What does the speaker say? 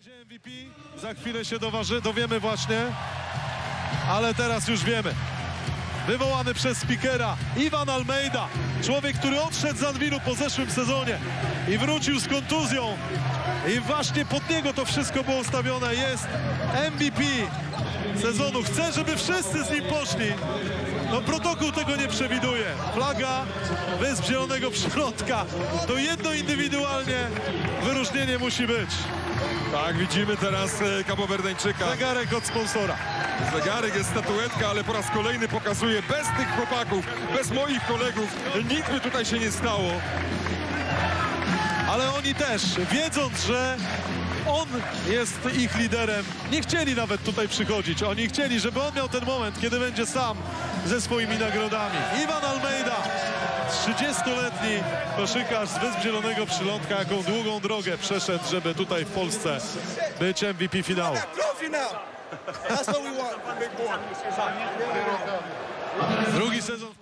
będzie MVP? Za chwilę się doważy, dowiemy właśnie. Ale teraz już wiemy. Wywołany przez speakera Iwan Almeida. Człowiek, który odszedł z Anwilu po zeszłym sezonie i wrócił z kontuzją. I właśnie pod niego to wszystko było ustawione. Jest MVP sezonu. Chce, żeby wszyscy z nim poszli. No protokół tego nie przewiduje. Flaga Wysp Zielonego Przylądka. To jedno wyróżnienie musi być. Tak, widzimy teraz e, Kapowerdeńczyka. Zegarek od sponsora. Zegarek jest statuetka, ale po raz kolejny pokazuje bez tych chłopaków, bez moich kolegów, nic by tutaj się nie stało. Ale oni też, wiedząc, że on jest ich liderem, nie chcieli nawet tutaj przychodzić. Oni chcieli, żeby on miał ten moment, kiedy będzie sam ze swoimi nagrodami. Iwan Almeida, 30-letni koszykarz z Wysp Zielonego Przylądka, jaką długą drogę przeszedł, żeby tutaj w Polsce być MVP finału. Drugi sezon